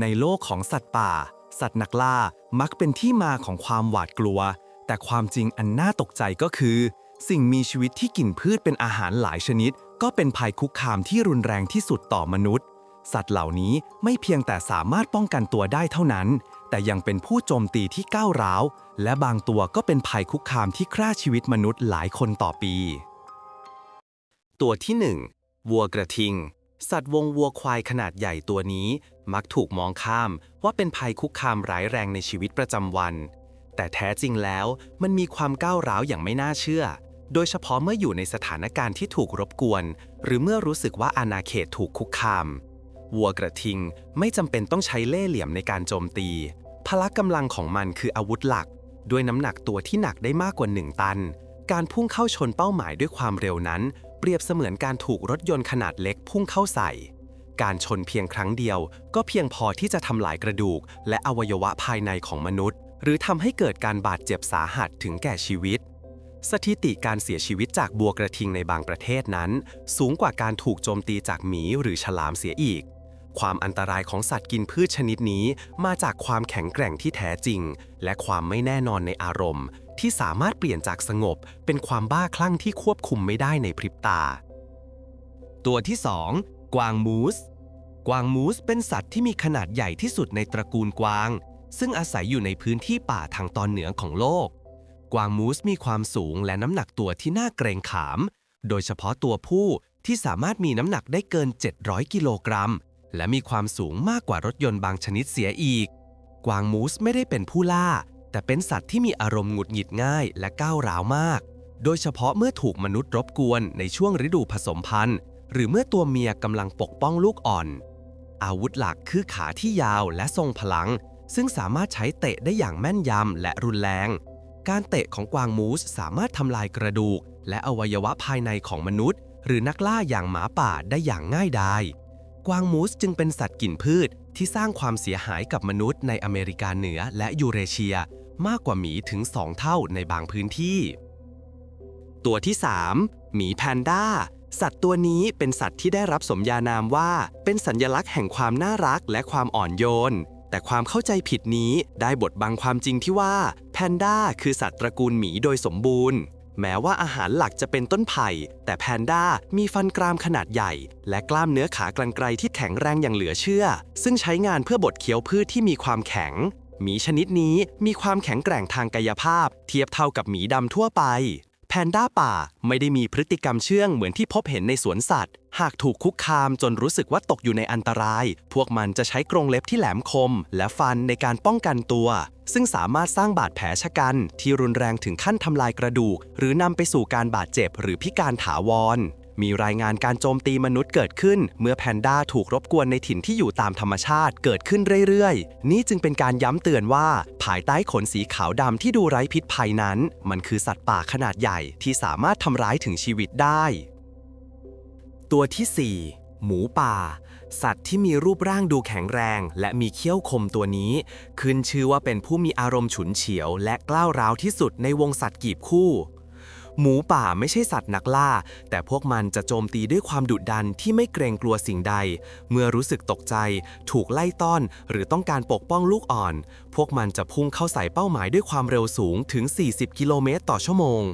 ในโลกของสัตว์ป่า สัตว์นักล่ามักเป็นที่มาของความหวาดกลัว แต่ความจริงอันน่าตกใจก็คือ สิ่งมีชีวิตที่กินพืชเป็นอาหารหลายชนิด ก็เป็นภัยคุกคามที่รุนแรงที่สุดต่อมนุษย์ สัตว์เหล่านี้ไม่เพียงแต่สามารถป้องกันตัวได้เท่านั้น แต่ยังเป็นผู้โจมตีที่ก้าวร้าว และบางตัวก็เป็นภัยคุกคามที่ฆ่าชีวิตมนุษย์หลายคนต่อปี ตัวที่ 1 วัวกระทิง สัตว์วงวัวควายขนาดใหญ่ตัวนี้ มักถูกมองข้ามว่าเป็นภัยคุกคามร้ายแรงในชีวิตประจำวัน แต่แท้จริงแล้วมันมีความก้าวร้าวอย่างไม่น่าเชื่อ โดยเฉพาะเมื่ออยู่ในสถานการณ์ที่ถูกรบกวน หรือเมื่อรู้สึกว่าอาณาเขตถูกคุกคาม วัวกระทิงไม่จำเป็นต้องใช้เล่ห์เหลี่ยมในการโจมตี พละกำลังของมันคืออาวุธหลัก ด้วยน้ำหนักตัวที่หนักได้มากกว่า1ตัน การพุ่งเข้าชนเป้าหมายด้วยความเร็วนั้น รียบเสมือนการถูกรถยนต์ขนาดเล็กพุ่งเข้าใส่ การชนเพียงครั้งเดียว ก็เพียงพอที่จะทำลายกระดูก และอวัยวะภายในของมนุษย์ หรือทำให้เกิดการบาดเจ็บสาหัสถึงแก่ชีวิต สถิติการเสียชีวิตจากบัวกระทิงในบางประเทศนั้น สูงกว่าการถูกโจมตีจากหมีหรือฉลามเสียอีกความอันตรายของสัตว์กินพืชชนิดนี้มาจากความแข็งแกร่งที่แท้จริง และความไม่แน่นอนในอารมณ์ ที่สามารถเปลี่ยนจากสงบเป็นความบ้าคลั่งที่ควบคุมไม่ได้ในพริบตา ตัวที่ 2 กวางมูส กวางมูสเป็นสัตว์ที่มีขนาดใหญ่ที่สุดในตระกูลกวาง ซึ่งอาศัยอยู่ในพื้นที่ป่าทางตอนเหนือของโลก กวางมูสมีความสูงและน้ำหนักตัวที่น่าเกรงขาม โดยเฉพาะตัวผู้ที่สามารถมีน้ำหนักได้เกิน 700 กิโลกรัม และมีความสูงมากกว่ารถยนต์บางชนิดเสียอีก กวางมูสไม่ได้เป็นผู้ล่า แต่เป็นสัตว์ที่มีอารมณ์หงุดหงิดง่ายและก้าวร้าวมาก โดยเฉพาะเมื่อถูกมนุษย์รบกวนในช่วงฤดูผสมพันธุ์ หรือเมื่อตัวเมียกำลังปกป้องลูกอ่อน อาวุธหลักคือขาที่ยาวและทรงพลัง ซึ่งสามารถใช้เตะได้อย่างแม่นยำและรุนแรง การเตะของกวางมูสสามารถทำลายกระดูก และอวัยวะภายในของมนุษย์ หรือนักล่าอย่างหมาป่าได้อย่างง่ายดายกวางมูสจึงเป็นสัตว์กินพืชที่สร้างความเสียหายกับมนุษย์ในอเมริกาเหนือและยูเรเชีย มากกว่าหมีถึง 2 เท่าในบางพื้นที่ ตัวที่ 3 หมีแพนด้า สัตว์ตัวนี้เป็นสัตว์ที่ได้รับสมญานามว่า เป็นสัญลักษณ์แห่งความน่ารักและความอ่อนโยน แต่ความเข้าใจผิดนี้ได้บดบังความจริงที่ว่า แพนด้าคือสัตว์ตระกูลหมีโดยสมบูรณ์ แม้ว่าอาหารหลักจะเป็นต้นไผ่ แต่แพนด้ามีฟันกรามขนาดใหญ่ และกล้ามเนื้อขากรรไกรที่แข็งแรงอย่างเหลือเชื่อ ซึ่งใช้งานเพื่อบดเคี้ยวพืชที่มีความแข็ง หมีชนิดนี้มีความแข็งแกร่งทางกายภาพ เทียบเท่ากับหมีดำทั่วไป แพนด้าป่าไม่ได้มีพฤติกรรมเชื่องเหมือนที่พบเห็นในสวนสัตว์ หากถูกคุกคามจนรู้สึกว่าตกอยู่ในอันตราย พวกมันจะใช้กรงเล็บที่แหลมคม และฟันในการป้องกันตัว ซึ่งสามารถสร้างบาดแผลชะกัน ที่รุนแรงถึงขั้นทำลายกระดูก หรือนำไปสู่การบาดเจ็บหรือพิการถาวร มีรายงานการโจมตีมนุษย์เกิดขึ้น เมื่อแพนด้าถูกรบกวนในถิ่นที่อยู่ตามธรรมชาติเกิดขึ้นเรื่อยๆ นี่จึงเป็นการย้ำเตือนว่า ภายใต้ขนสีขาวดำที่ดูไร้พิษภัยนั้น มันคือสัตว์ป่าขนาดใหญ่ที่สามารถทำร้ายถึงชีวิตได้ ตัวที่ 4 หมูป่า สัตว์ที่มีรูปร่างดูแข็งแรง และมีเขี้ยวคมตัวนี้ ขึ้นชื่อว่าเป็นผู้มีอารมณ์ฉุนเฉียว และกล้าวร้าวที่สุดในวงสัตว์กีบคู่ หมูป่าไม่ใช่สัตว์นักล่า แต่พวกมันจะโจมตีด้วยความดุดันที่ไม่เกรงกลัวสิ่งใด เมื่อรู้สึกตกใจ ถูกไล่ต้อน หรือต้องการปกป้องลูกอ่อน พวกมันจะพุ่งเข้าใส่เป้าหมายด้วยความเร็วสูงถึง 40 กิโลเมตรต่อชั่วโมง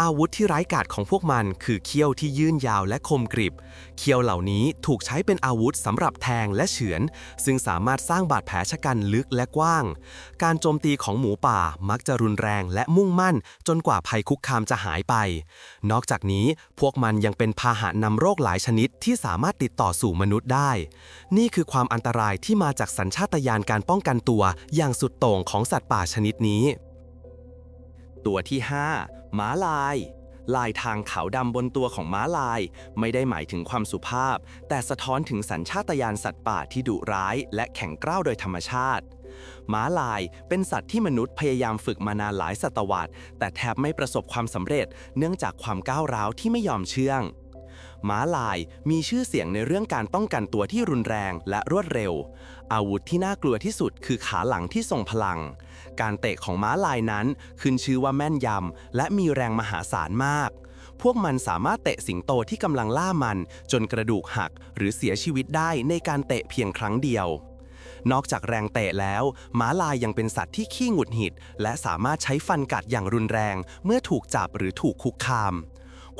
อาวุธที่ร้ายกาจของพวกมันคือเขี้ยวที่ยื่นยาวและคมกริบเขี้ยวเหล่านี้ถูกใช้เป็นอาวุธสำหรับแทงและเฉือน ซึ่งสามารถสร้างบาดแผลชะกันลึกและกว้าง การโจมตีของหมูป่ามักจะรุนแรงและมุ่งมั่น จนกว่าภัยคุกคามจะหายไป นอกจากนี้พวกมันยังเป็นพาหะนำโรคหลายชนิดที่สามารถติดต่อสู่มนุษย์ได้ นี่คือความอันตรายที่มาจากสัญชาตญาณการป้องกันตัวอย่างสุดโต่งของสัตว์ป่าชนิดนี้ ตัวที่ 5 ม้าลาย ลายทางขาวดำบนตัวของม้าลาย ไม่ได้หมายถึงความสุภาพ แต่สะท้อนถึงสัญชาตญาณสัตว์ป่าที่ดุร้าย และแข็งกร้าวโดยธรรมชาติ ม้าลายเป็นสัตว์ที่มนุษย์พยายามฝึกมานานหลายศตวรรษ แต่แทบไม่ประสบความสำเร็จ เนื่องจากความก้าวร้าวที่ไม่ยอมเชื่อง ม้าลายมีชื่อเสียงในเรื่องการป้องกันตัวที่รุนแรงและรวดเร็ว อาวุธที่น่ากลัวที่สุดคือขาหลังที่ทรงพลัง การเตะของม้าลายนั้นขึ้นชื่อว่าแม่นยำ และมีแรงมหาศาลมาก พวกมันสามารถเตะสิงโตที่กำลังล่ามัน จนกระดูกหักหรือเสียชีวิตได้ในการเตะเพียงครั้งเดียวนอกจากแรงเตะแล้ว ม้าลายยังเป็นสัตว์ที่ขี้หงุดหงิด และสามารถใช้ฟันกัดอย่างรุนแรง เมื่อถูกจับหรือถูกคุกคาม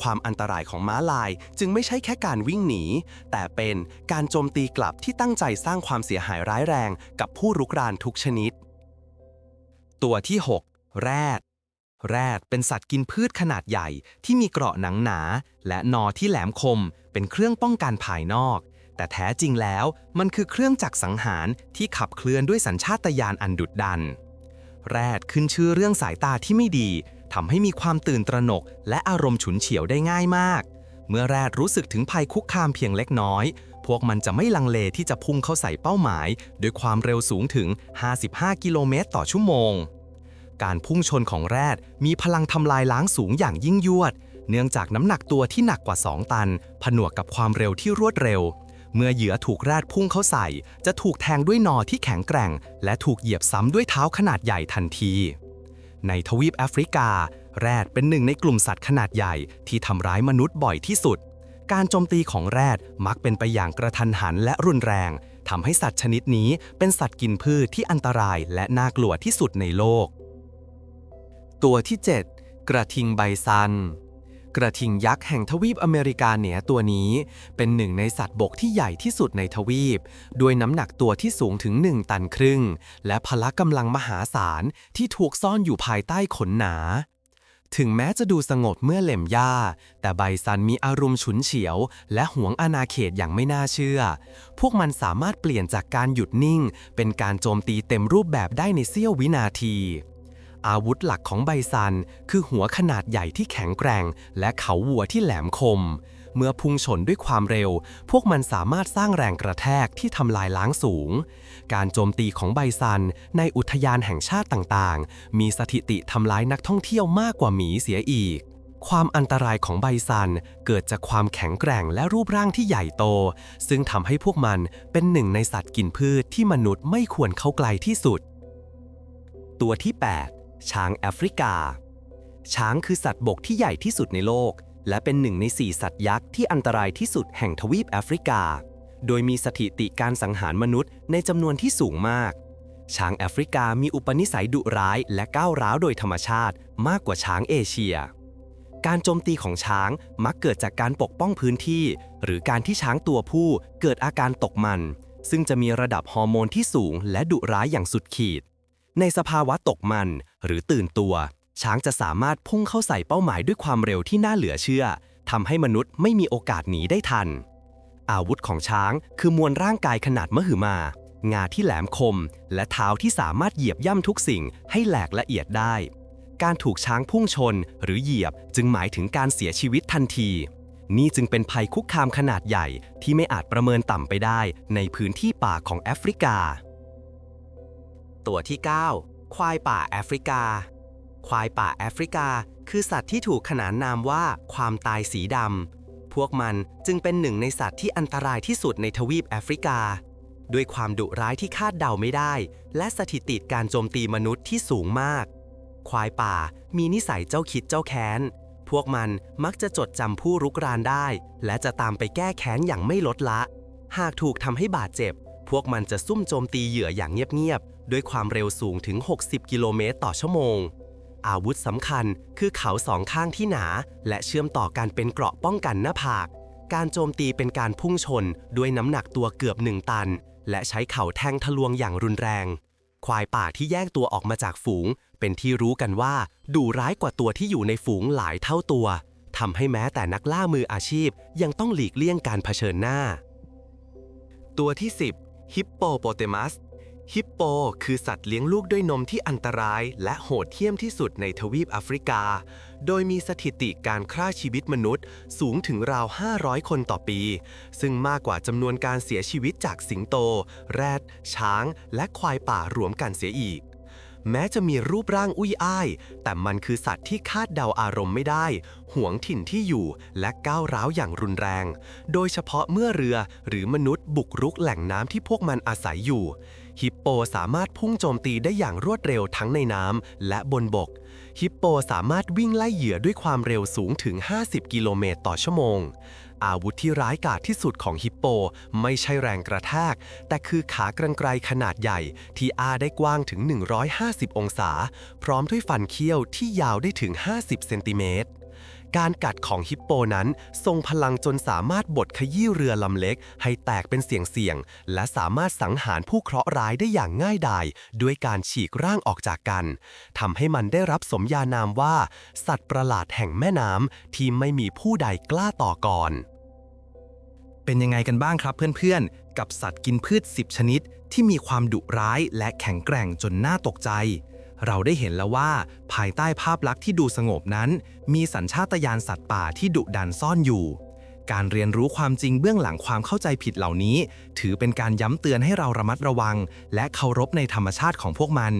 ความอันตรายของม้าลายจึงไม่ใช่แค่การวิ่งหนี แต่เป็นการโจมตีกลับที่ตั้งใจสร้างความเสียหายร้ายแรงกับผู้รุกรานทุกชนิด ตัวที่ 6 แรด แรดเป็นสัตว์กินพืชขนาดใหญ่ที่มีเกราะหนังหนา และนอที่แหลมคม เป็นเครื่องป้องกันภายนอก แต่แท้จริงแล้วมันคือเครื่องจักรสังหารที่ขับเคลื่อนด้วยสัญชาตญาณอันดุดดัน แรดขึ้นชื่อเรื่องสายตาที่ไม่ดี ทำให้มีความตื่นตระหนก และอารมณ์ฉุนเฉียวได้ง่ายมาก เมื่อแรดรู้สึกถึงภัยคุกคามเพียงเล็กน้อย พวกมันจะไม่ลังเลที่จะพุ่งเข้าใส่เป้าหมาย ด้วยความเร็วสูงถึง 55 กิโลเมตรต่อชั่วโมง การพุ่งชนของแรดมีพลังทำลายล้างสูงอย่างยิ่งยวด เนื่องจากน้ำหนักตัวที่หนักกว่า 2 ตัน ผนวกกับความเร็วที่รวดเร็วเมื่อเหยื่อถูกแรดพุ่งเข้าใส่ จะถูกแทงด้วยนอที่แข็งแกร่ง และถูกเหยียบซ้ำด้วยเท้าขนาดใหญ่ทันที ในทวีปแอฟริกา แรดเป็นหนึ่งในกลุ่มสัตว์ขนาดใหญ่ที่ทำร้ายมนุษย์บ่อยที่สุด การโจมตีของแรดมักเป็นไปอย่างกระทันหันและรุนแรงทำให้สัตว์ชนิดนี้เป็นสัตว์กินพืชที่อันตรายและน่ากลัวที่สุดในโลก ตัวที่ 7 กระทิงไบซัน กระทิงยักษ์แห่งทวีปอเมริกาเหนือตัวนี้ เป็นหนึ่งในสัตว์บกที่ใหญ่ที่สุดในทวีป ด้วยน้ำหนักตัวที่สูงถึง 1 ตันครึ่ง และพละกำลังมหาศาลที่ถูกซ่อนอยู่ภายใต้ขนหนา ถึงแม้จะดูสงบเมื่อเหล่มหญ้า แต่ไบซันมีอารมณ์ฉุนเฉียว และหวงอาณาเขตอย่างไม่น่าเชื่อ พวกมันสามารถเปลี่ยนจากการหยุดนิ่ง เป็นการโจมตีเต็มรูปแบบได้ในเสี้ยววินาที อาวุธหลักของไบซัน คือหัวขนาดใหญ่ที่แข็งแกร่ง และเขาวัวที่แหลมคม เมื่อพุ่งชนด้วยความเร็ว พวกมันสามารถสร้างแรงกระแทกที่ทำลายล้างสูง การโจมตีของไบซัน ในอุทยานแห่งชาติต่างๆ มีสถิติทำร้ายนักท่องเที่ยวมากกว่าหมีเสียอีกความอันตรายของไบซันเกิดจากความแข็งแกร่งและรูปร่างที่ใหญ่โต ซึ่งทำให้พวกมันเป็นหนึ่งในสัตว์กินพืชที่มนุษย์ไม่ควรเข้าใกล้ที่สุด ตัวที่ 8 ช้างแอฟริกา ช้างคือสัตว์บกที่ใหญ่ที่สุดในโลก และเป็นหนึ่งในสี่สัตว์ยักษ์ที่อันตรายที่สุดแห่งทวีปแอฟริกา โดยมีสถิติการสังหารมนุษย์ในจำนวนที่สูงมาก ช้างแอฟริกามีอุปนิสัยดุร้ายและก้าวร้าวโดยธรรมชาติมากกว่าช้างเอเชีย การโจมตีของช้างมักเกิดจากการปกป้องพื้นที่ หรือการที่ช้างตัวผู้เกิดอาการตกมัน ซึ่งจะมีระดับฮอร์โมนที่สูงและดุร้ายอย่างสุดขีด ในสภาวะตกมัน หรือตื่นตัว ช้างจะสามารถพุ่งเข้าใส่เป้าหมายด้วยความเร็วที่น่าเหลือเชื่อทำให้มนุษย์ไม่มีโอกาสหนีได้ทัน อาวุธของช้างคือมวลร่างกายขนาดมหึมา งาที่แหลมคม และเท้าที่สามารถเหยียบย่ำทุกสิ่งให้แหลกละเอียดได้ การถูกช้างพุ่งชนหรือเหยียบจึงหมายถึงการเสียชีวิตทันที นี่จึงเป็นภัยคุกคามขนาดใหญ่ที่ไม่อาจประเมินต่ำไปได้ในพื้นที่ป่าของแอฟริกา ตัวที่ 9 ควายป่าแอฟริกา ควายป่าแอฟริกา คือสัตว์ที่ถูกขนานนามว่า ความตายสีดำ พวกมันจึงเป็นหนึ่งในสัตว์ที่อันตรายที่สุดในทวีปแอฟริกา ด้วยความดุร้ายที่คาดเดาไม่ได้ และสถิติการโจมตีมนุษย์ที่สูงมาก ควายป่ามีนิสัยเจ้าคิดเจ้าแค้น พวกมันมักจะจดจำผู้รุกรานได้ และจะตามไปแก้แค้นอย่างไม่ลดละ หากถูกทำให้บาดเจ็บ พวกมันจะซุ่มโจมตีเหยื่ออย่างเงียบๆ ด้วยความเร็วสูงถึง 60 กิโลเมตรต่อชั่วโมง อาวุธสำคัญคือเขาสองข้างที่หนา และเชื่อมต่อกันเป็นเกราะป้องกันหน้าผาก การโจมตีเป็นการพุ่งชนด้วยน้ำหนักตัวเกือบหนึ่งตัน และใช้เข่าแทงทะลวงอย่างรุนแรง ควายป่าที่แยกตัวออกมาจากฝูง เป็นที่รู้กันว่าดุร้ายกว่าตัวที่อยู่ในฝูงหลายเท่าตัวทำให้แม้แต่นักล่ามืออาชีพยังต้องหลีกเลี่ยงการเผชิญหน้า ตัวที่ 10 ฮิปโปโปเตมัสฮิปโป คือสัตว์เลี้ยงลูกด้วยนมที่อันตรายและโหดเหี้ยมที่สุดในทวีปแอฟริกา โดยมีสถิติการฆ่าชีวิตมนุษย์สูงถึงราว 500 คนต่อปี ซึ่งมากกว่าจำนวนการเสียชีวิตจากสิงโต แรด ช้าง และควายป่ารวมกันเสียอีก แม้จะมีรูปร่างอุ้ยอ้าย แต่มันคือสัตว์ที่คาดเดาอารมณ์ไม่ได้ หวงถิ่นที่อยู่และก้าวร้าวอย่างรุนแรง โดยเฉพาะเมื่อเรือหรือมนุษย์บุกรุกแหล่งน้ำที่พวกมันอาศัยอยู่ ฮิปโปสามารถพุ่งโจมตีได้อย่างรวดเร็วทั้งในน้ำและบนบก ฮิปโปสามารถวิ่งไล่เหยื่อด้วยความเร็วสูงถึง 50 กิโลเมตรต่อชั่วโมง อาวุธที่ร้ายกาจที่สุดของฮิปโปไม่ใช่แรงกระแทก แต่คือขากรรไกรขนาดใหญ่ที่อาได้กว้างถึง 150 องศา พร้อมด้วยฟันเขี้ยวที่ยาวได้ถึง 50 เซนติเมตร การกัดของฮิปโปนั้น ทรงพลังจนสามารถบดขยี้เรือลำเล็ก ให้แตกเป็นเสียงๆและสามารถสังหารผู้เคราะห์ร้ายได้อย่างง่ายดาย ด้วยการฉีกร่างออกจากกันทำให้มันได้รับสมญานามว่า สัตว์ประหลาดแห่งแม่น้ำที่ไม่มีผู้ใดกล้าต่อก่อน เป็นยังไงกันบ้างครับเพื่อนๆ กับสัตว์กินพืช 10 ชนิด ที่มีความดุร้ายและแข็งแกร่งจนน่าตกใจ เราได้เห็นแล้วว่า ภายใต้ภาพลักษณ์ที่ดูสงบนั้น มีสัญชาตญาณสัตว์ป่าที่ดุดันซ่อนอยู่ การเรียนรู้ความจริงเบื้องหลังความเข้าใจผิดเหล่านี้ ถือเป็นการย้ำเตือนให้เราระมัดระวัง และเคารพในธรรมชาติของพวกมัน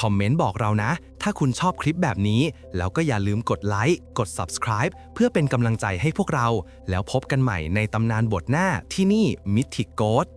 คอมเมนต์บอกเรานะ ถ้าคุณชอบคลิปแบบนี้ แล้วก็อย่าลืมกดไลค์กด subscribe เพื่อเป็นกำลังใจให้พวกเรา แล้วพบกันใหม่ในตำนานบทหน้าที่นี่ Mythic Ghost